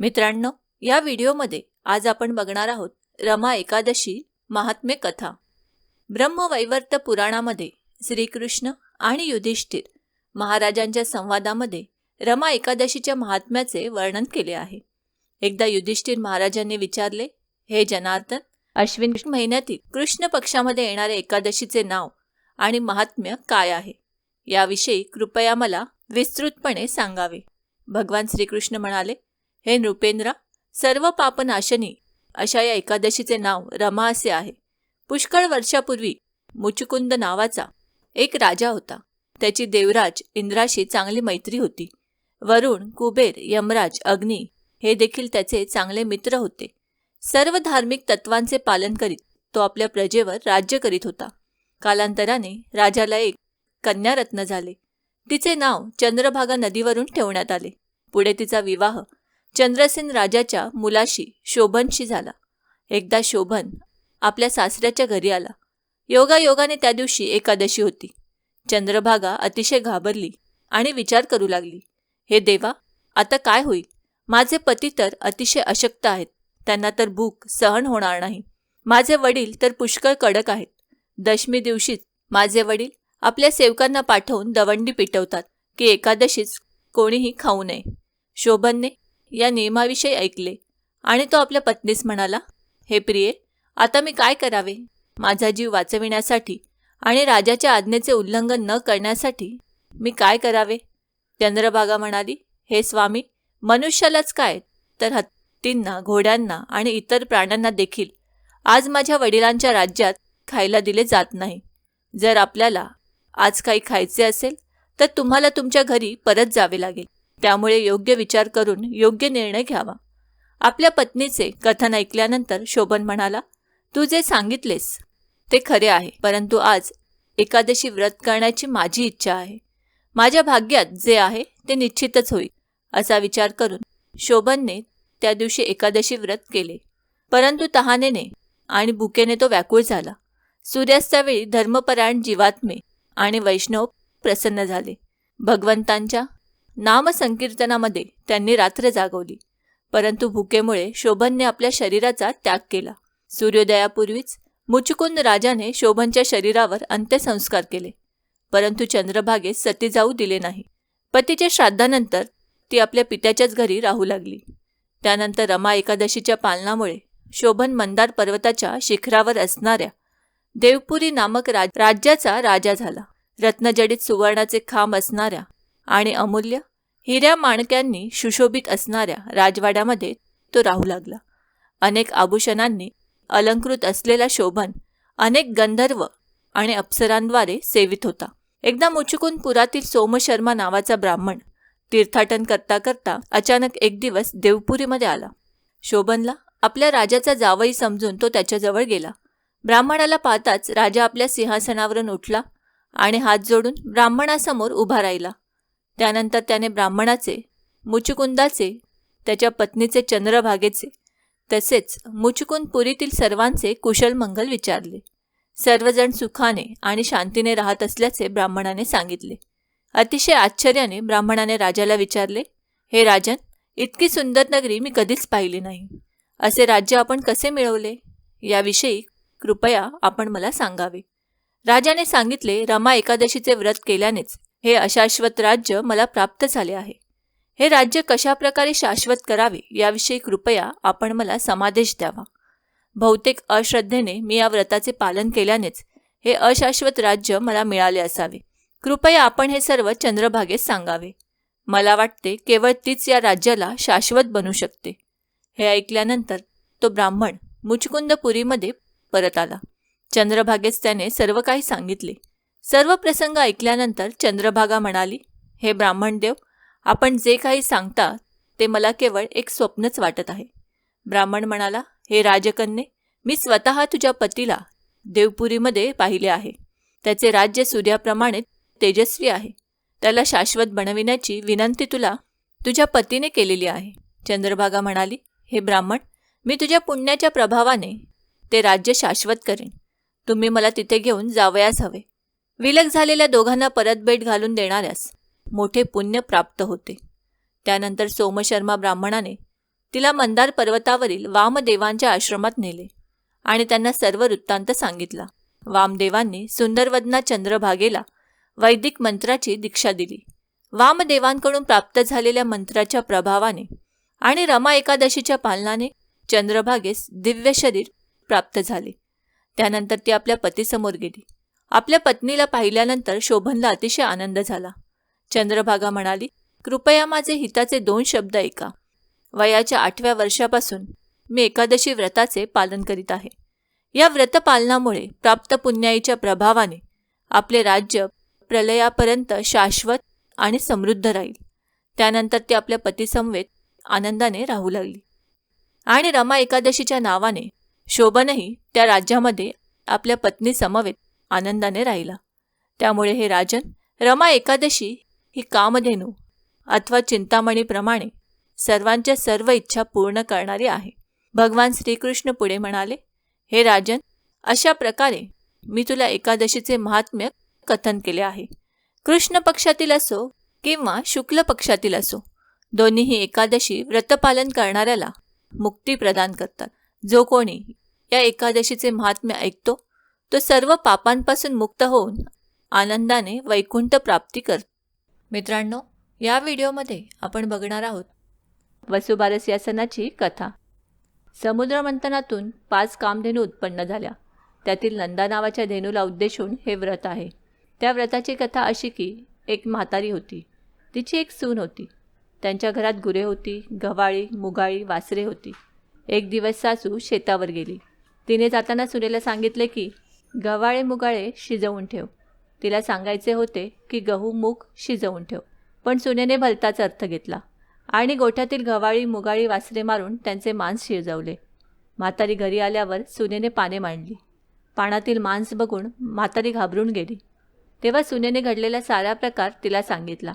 मित्रांनो या व्हिडिओमध्ये आज आपण बघणार आहोत रमा एकादशी महात्म्य कथा. ब्रह्मवैवर्त पुराणामध्ये श्रीकृष्ण आणि युधिष्ठिर महाराजांच्या संवादामध्ये रमा एकादशीच्या महात्म्याचे वर्णन केले आहे. एकदा युधिष्ठिर महाराजांनी विचारले हे जनार्दन अश्विन महिन्यातील कृष्ण पक्षामध्ये येणाऱ्या एकादशीचे नाव आणि महात्म्य काय आहे? याविषयी कृपया मला विस्तृतपणे सांगावे. भगवान श्रीकृष्ण म्हणाले हे नृपेंद्र सर्व पापनाशनी अशा या एकादशीचे नाव रमा असे आहे. पुष्कळ वर्षापूर्वी मुचुकुंद नावाचा एक राजा होता. त्याची देवराज इंद्राशी चांगली मैत्री होती. वरुण कुबेर यमराज अग्नी हे देखील त्याचे चांगले मित्र होते. सर्व धार्मिक तत्वांचे पालन करीत तो आपल्या प्रजेवर राज्य करीत होता. कालांतराने राजाला एक कन्यारत्न झाले. तिचे नाव चंद्रभागा नदीवरून ठेवण्यात आले. पुढे तिचा विवाह चंद्रसेन राजाच्या मुलाशी शोभनशी झाला. एकदा शोभन आपल्या सासऱ्याच्या घरी आला. योगायोगाने त्या दिवशी एकादशी होती. चंद्रभागा अतिशय घाबरली आणि विचार करू लागली. हे देवा आता काय होईल? माझे पती तर अतिशय अशक्त आहेत. त्यांना तर भूक सहन होणार नाही. माझे वडील तर पुष्कळ कडक आहेत. दशमी दिवशीच माझे वडील आपल्या सेवकांना पाठवून दवंडी पिटवतात की एकादशीच कोणीही खाऊ नये. शोभनने या नियमाविषयी ऐकले. आणि तो आपल्या पत्नीस म्हणाला हे प्रिये आता मी काय करावे? माझा जीव वाचविण्यासाठी आणि राजाच्या आज्ञेचे उल्लंघन न करण्यासाठी मी काय करावे? चंद्रभागा म्हणाली हे स्वामी मनुष्यालाच काय? तर हत्तींना घोड्यांना आणि इतर प्राण्यांना देखील आज माझ्या वडिलांच्या राज्यात खायला दिले जात नाही. जर आपल्याला आज काही खायचे असेल तर तुम्हाला तुमच्या घरी परत जावे लागेल. त्यामुळे योग्य विचार करून योग्य निर्णय घ्यावा. आपल्या पत्नीचे कथन ऐकल्यानंतर शोभन म्हणाला तू जे सांगितलेस ते खरे आहे परंतु आज एकादशी व्रत करण्याची माझी इच्छा आहे. माझ्या भाग्यात जे आहे ते निश्चितच होईल असा विचार करून शोभनने त्या दिवशी एकादशी व्रत केले. परंतु तहानेने आणि भुकेने तो व्याकुळ झाला. सूर्यास्तावेळी धर्मपरायण जीवात्मे आणि वैष्णव प्रसन्न झाले. भगवंतांच्या नामसंकीर्तनामध्ये त्यांनी रात्र जागवली. परंतु भुकेमुळे शोभनने आपल्या शरीराचा त्याग केला. सूर्योदयापूर्वीच मुचकुंद राजाने शोभनच्या शरीरावर अंत्यसंस्कार केले. परंतु चंद्रभागे सती जाऊ दिले नाही. पतीच्या श्राद्धानंतर ती आपल्या पित्याच्याच घरी राहू लागली. त्यानंतर रमा एकादशीच्या पालनामुळे शोभन मंदार पर्वताच्या शिखरावर असणाऱ्या देवपुरी नामक राज राज्याचा राजा झाला. रत्नजडित सुवर्णाचे खांब असणाऱ्या आणि अमूल्य हिऱ्या माणक्यांनी सुशोभित असणाऱ्या राजवाड्यामध्ये तो राहू लागला. अनेक आभूषणांनी अलंकृत असलेला शोभन अनेक गंधर्व आणि अप्सरांद्वारे सेवित होता. एकदा मुचुकून पुरातील सोमशर्मा नावाचा ब्राह्मण तीर्थाटन करता करता अचानक एक दिवस देवपुरीमध्ये आला. शोभनला आपल्या राजाचा जावई समजून तो त्याच्याजवळ गेला. ब्राह्मणाला पाहताच राजा आपल्या सिंहासनावरून उठला आणि हात जोडून ब्राह्मणासमोर उभा राहिला. त्यानंतर त्याने ब्राह्मणाचे मुचुकुंदाचे त्याच्या पत्नीचे चंद्रभागेचे तसेच मुचुकुंदपुरीतील सर्वांचे कुशल मंगल विचारले. सर्वजण सुखाने आणि शांतीने राहत असल्याचे ब्राह्मणाने सांगितले. अतिशय आश्चर्याने ब्राह्मणाने राजाला विचारले हे राजन इतकी सुंदर नगरी मी कधीच पाहिली नाही. असे राज्य आपण कसे मिळवले? याविषयी कृपया आपण मला सांगावे. राजाने सांगितले रमा एकादशीचे व्रत केल्यानेच हे अशाश्वत राज्य मला प्राप्त झाले आहे. हे राज्य कशाप्रकारे शाश्वत करावे याविषयी कृपया आपण मला समादेश द्यावा. बहुतेक अश्रद्धेने मी या व्रताचे पालन केल्यानेच हे अशाश्वत राज्य मला मिळाले असावे. कृपया आपण हे सर्व चंद्रभागेत सांगावे. मला वाटते केवळ तीच या राज्याला शाश्वत बनू शकते. हे ऐकल्यानंतर तो ब्राह्मण मुचकुंदपुरीमध्ये परत आला. चंद्रभागेस त्याने सर्व काही सांगितले. सर्व प्रसंग ऐकल्यानंतर चंद्रभागा म्हणाली हे ब्राह्मण देव आपण जे काही सांगता ते मला केवळ एक स्वप्नच वाटत आहे. ब्राह्मण म्हणाला हे राजकन्ये मी स्वतः तुझ्या पतीला देवपुरीमध्ये पाहिले आहे. त्याचे राज्य सूर्याप्रमाणे तेजस्वी आहे. त्याला शाश्वत बनविण्याची विनंती तुला तुझ्या पतीने केलेली आहे. चंद्रभागा म्हणाली हे ब्राह्मण मी तुझ्या पुण्याच्या प्रभावाने ते राज्य शाश्वत करेन. तुम्ही मला तिथे घेऊन जावयास हवे. विलग झालेल्या दोघांना परत भेट घालून देणाऱ्यास मोठे पुण्य प्राप्त होते. त्यानंतर सोमशर्मा ब्राह्मणाने तिला मंदार पर्वतावरील वामदेवांच्या आश्रमात नेले आणि त्यांना सर्व वृत्तांत सांगितला. वामदेवांनी सुंदरवदना चंद्रभागेला वैदिक मंत्राची दीक्षा दिली. वामदेवांकडून प्राप्त झालेल्या मंत्राच्या प्रभावाने आणि रमा एकादशीच्या पालनाने चंद्रभागेस दिव्य शरीर प्राप्त झाले. त्यानंतर ती आपल्या पतीसमोर गेली. आपल्या पत्नीला पाहिल्यानंतर शोभनला अतिशय आनंद झाला. चंद्रभागा म्हणाली कृपया माझे हिताचे दोन शब्द ऐका. वयाच्या आठव्या वर्षापासून मी एकादशी व्रताचे पालन करीत आहे. या व्रतपालनामुळे प्राप्त पुण्याईच्या प्रभावाने आपले राज्य प्रलयापर्यंत शाश्वत आणि समृद्ध राहील. त्यानंतर ती आपल्या पतीसमवेत आनंदाने राहू लागली. आणि रमा एकादशीच्या नावाने शोभनही त्या राज्यामध्ये आपल्या पत्नी समवेत आनंदाने राहिला. त्यामुळे हे राजन रमा एकादशी ही कामधेनू अथवा चिंतामणीप्रमाणे सर्वांच्या सर्व इच्छा पूर्ण करणारी आहे. भगवान श्रीकृष्ण पुढे म्हणाले हे राजन अशा प्रकारे मी तुला एकादशीचे महात्म्य कथन केले आहे. कृष्ण पक्षातील असो किंवा शुक्ल पक्षातील असो दोन्हीही एकादशी व्रतपालन करणाऱ्याला मुक्ती प्रदान करतात. जो कोणी या एकादशीचे महात्म्य ऐकतो तो सर्व पापांपासून मुक्त होऊन आनंदाने वैकुंठ प्राप्ती कर. मित्रांनो या व्हिडिओमध्ये आपण बघणार आहोत वसुबारस या कथा. समुद्रमंथनातून पाच कामधेनू उत्पन्न झाल्या. त्यातील नंदा नावाच्या धेनूला उद्देशून हे व्रत आहे. त्या व्रताची कथा अशी की एक म्हातारी होती. तिची एक सून होती. त्यांच्या घरात गुरे होती गव्हाळी मुगाळी वासरे होती. एक दिवस सासू शेतावर गेली. तिने जाताना सुनेला सांगितले की गव्हाळे मुगाळे शिजवून ठेव. तिला सांगायचे होते की गहू मूग शिजवून ठेव. पण सुनेने भलताच अर्थ घेतला आणि गोठ्यातील गव्हाळी मुगाळी वासरे मारून त्यांचे मांस शिजवले. म्हातारी घरी आल्यावर सुनेने पाने मांडली. पानातील मांस बघून म्हातारी घाबरून गेली. तेव्हा सुनेने घडलेला सारा प्रकार तिला सांगितला.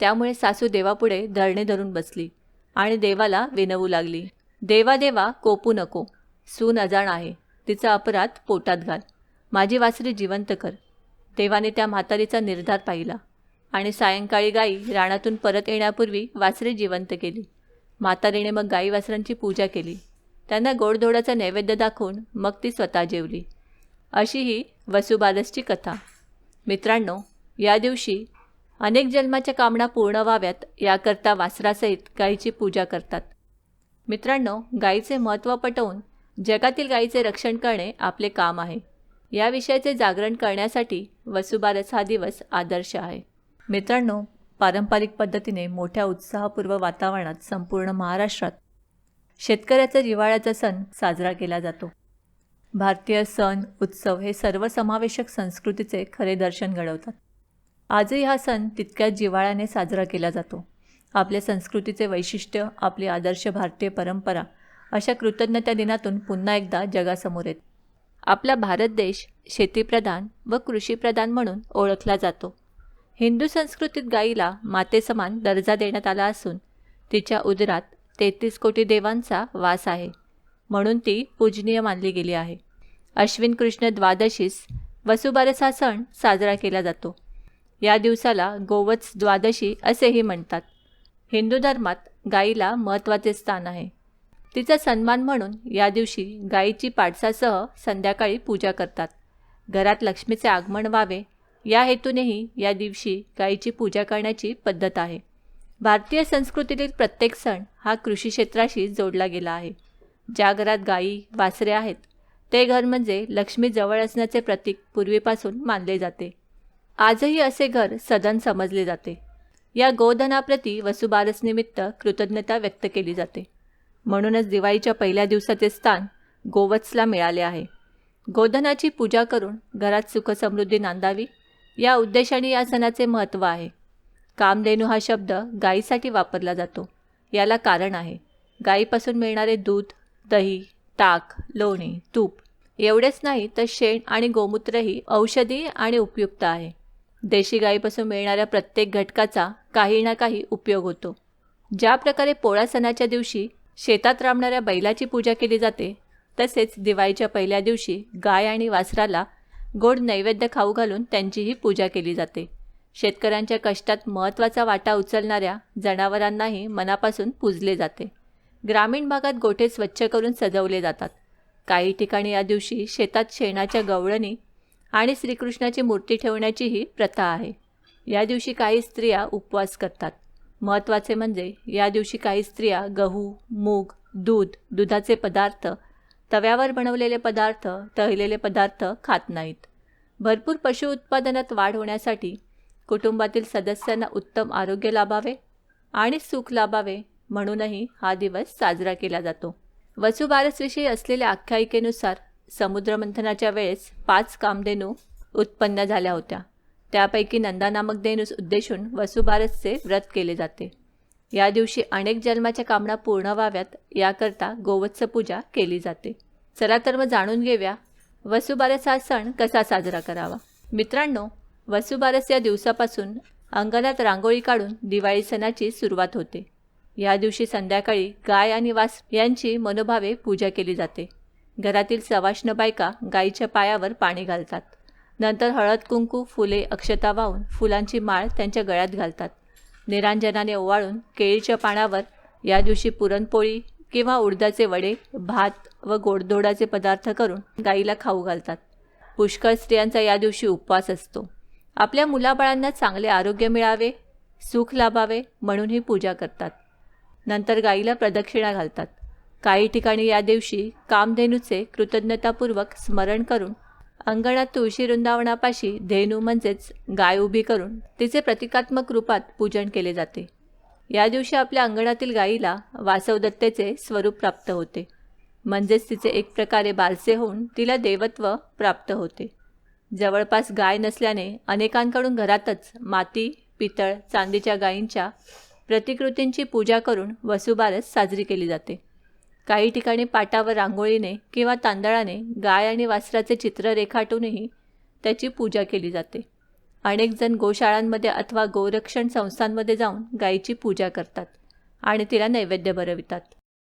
त्यामुळे सासू देवापुढे धरणे धरून बसली आणि देवाला विनवू लागली. देवा देवा कोपू नको. सून अजाण आहे. तिचा अपराध पोटात घाल. माझी वासरी जिवंत कर. देवाने त्या म्हातारीचा निर्धार पाहिला आणि सायंकाळी गाई रानातून परत येण्यापूर्वी वासरे जिवंत केली. म्हातारीने मग गाई वासरांची पूजा केली. त्यांना गोडधोडाचा नैवेद्य दाखवून मग ती स्वतः जेवली. अशी ही वसुबारसची कथा. मित्रांनो या दिवशी अनेक जन्माच्या कामना पूर्ण व्हाव्यात याकरता वासरासहित गाईची पूजा करतात. मित्रांनो गाईचे महत्त्व पटवून जगातील गायीचे रक्षण करणे आपले काम आहे. या विषयाचे जागरण करण्यासाठी वसुबारस हा दिवस आदर्श आहे. मित्रांनो पारंपरिक पद्धतीने मोठ्या उत्साहपूर्व वातावरणात संपूर्ण महाराष्ट्रात शेतकऱ्याचा जिवाळ्याचा सण साजरा केला जातो. भारतीय सण उत्सव हे सर्वसमावेशक संस्कृतीचे खरे दर्शन घडवतात. आजही हा सण तितक्याच जिव्हाळ्याने साजरा केला जातो. आपल्या संस्कृतीचे वैशिष्ट्य आपली आदर्श भारतीय परंपरा अशा कृतज्ञता दिनातून पुन्हा एकदा जगासमोर येत. आपला भारत देश शेतीप्रधान व कृषीप्रधान म्हणून ओळखला जातो. हिंदू संस्कृतीत गायीला मातेसमान दर्जा देण्यात आला असून तिच्या उदरात तेहतीस कोटी देवांचा वास आहे म्हणून ती पूजनीय मानली गेली आहे. अश्विन कृष्ण द्वादशीस वसुबारस हा सण साजरा केला जातो. या दिवसाला गोवत्स द्वादशी असेही म्हणतात. हिंदू धर्मात गायीला महत्त्वाचे स्थान आहे. तिचा सन्मान म्हणून या दिवशी गायीची पाडसासह संध्याकाळी पूजा करतात. घरात लक्ष्मीचे आगमन व्हावे या हेतूनेही या दिवशी गायीची पूजा करण्याची पद्धत आहे. भारतीय संस्कृतीतील प्रत्येक सण हा कृषी क्षेत्राशी जोडला गेला आहे. ज्या घरात गायी वासरे आहेत ते घर म्हणजे लक्ष्मी जवळ असण्याचे प्रतीक पूर्वीपासून मानले जाते. आजही असे घर सदन समजले जाते. या गोधनाप्रती वसुबारसनिमित्त कृतज्ञता व्यक्त केली जाते. म्हणूनच दिवाळीच्या पहिल्या दिवसाचे स्थान गोवत्सला मिळाले आहे. गोधनाची पूजा करून घरात सुखसमृद्धी नांदावी या उद्देशाने या सणाचे महत्त्व आहे. कामधेनू हा शब्द गायीसाठी वापरला जातो. याला कारण आहे. गायीपासून मिळणारे दूध दही ताक लोणी तूप एवढेच नाही तर शेण आणि गोमूत्रही औषधी आणि उपयुक्त आहे. देशी गायीपासून मिळणाऱ्या प्रत्येक घटकाचा काही ना काही उपयोग होतो. ज्या प्रकारे पोळा सणाच्या दिवशी शेतात राबणाऱ्या बैलाची पूजा केली जाते. तसेच दिवाळीच्या पहिल्या दिवशी गाय आणि वासराला गोड नैवेद्य खाऊ घालून त्यांचीही पूजा केली जाते. शेतकऱ्यांच्या कष्टात महत्त्वाचा वाटा उचलणाऱ्या जनावरांनाही मनापासून पूजले जाते. ग्रामीण भागात गोठे स्वच्छ करून सजवले जातात. काही ठिकाणी या दिवशी शेतात शेणाच्या गवळणी आणि श्रीकृष्णाची मूर्ती ठेवण्याचीही प्रथा आहे. या दिवशी काही स्त्रिया उपवास करतात. महत्त्वाचे म्हणजे या दिवशी काही स्त्रिया गहू मूग दूध दुधाचे पदार्थ तव्यावर बनवलेले पदार्थ तळलेले पदार्थ खात नाहीत. भरपूर पशु उत्पादनात वाढ होण्यासाठी कुटुंबातील सदस्यांना उत्तम आरोग्य लाभावे आणि सुख लाभावे म्हणूनही हा दिवस साजरा केला जातो. वसुबारसविषयी असलेल्या आख्यायिकेनुसार समुद्रमंथनाच्या वेळेस पाच कामधेनू उत्पन्न झाल्या होत्या. त्यापैकी नंदा नामक धेनूस उद्देशून वसुबारसचे व्रत केले जाते. या दिवशी अनेक जन्माच्या कामना पूर्ण व्हाव्यात याकरता गोवत्स पूजा केली जाते. चला तर मग जाणून घेऊया वसुबारस हा सण कसा साजरा करावा. मित्रांनो वसुबारस या दिवसापासून अंगणात रांगोळी काढून दिवाळी सणाची सुरुवात होते. या दिवशी संध्याकाळी गाय आणि वास यांची मनोभावे पूजा केली जाते. घरातील सवाष्ण बायका गायीच्या पायावर पाणी घालतात. नंतर हळद कुंकू फुले अक्षता वाहून फुलांची माळ त्यांच्या गळ्यात घालतात. निरांजनाने ओवाळून केळीच्या पानावर या दिवशी पुरणपोळी किंवा उडदाचे वडे भात व गोडधोडाचे पदार्थ करून गाईला खाऊ घालतात. पुष्कळ स्त्रियांचा या दिवशी उपवास असतो. आपल्या मुलाबाळांना चांगले आरोग्य मिळावे सुख लाभावे म्हणून ही पूजा करतात. नंतर गाईला प्रदक्षिणा घालतात. काही ठिकाणी या दिवशी कामधेनूचे कृतज्ञतापूर्वक स्मरण करून अंगणात तुळशी वृंदावनापाशी धेनू म्हणजेच गाय उभी करून तिचे प्रतिकात्मक रूपात पूजन केले जाते. या दिवशी आपल्या अंगणातील गायीला वासवदत्तेचे स्वरूप प्राप्त होते. म्हणजेच तिचे एक प्रकारे बारसे होऊन तिला देवत्व प्राप्त होते. जवळपास गाय नसल्याने अनेकांकडून घरातच माती पितळ चांदीच्या गायींच्या प्रतिकृतींची पूजा करून वसुबारस साजरी केली जाते. काही ठिकाणी पाटावर रांगोळीने किंवा तांदळाने गाय आणि वासराचे चित्र रेखाटूनही त्याची पूजा केली जाते. अनेक जण गोशाळांमध्ये अथवा गोरक्षण संस्थांमध्ये जाऊन गायीची पूजा करतात आणि तिला नैवेद्य बरवितात.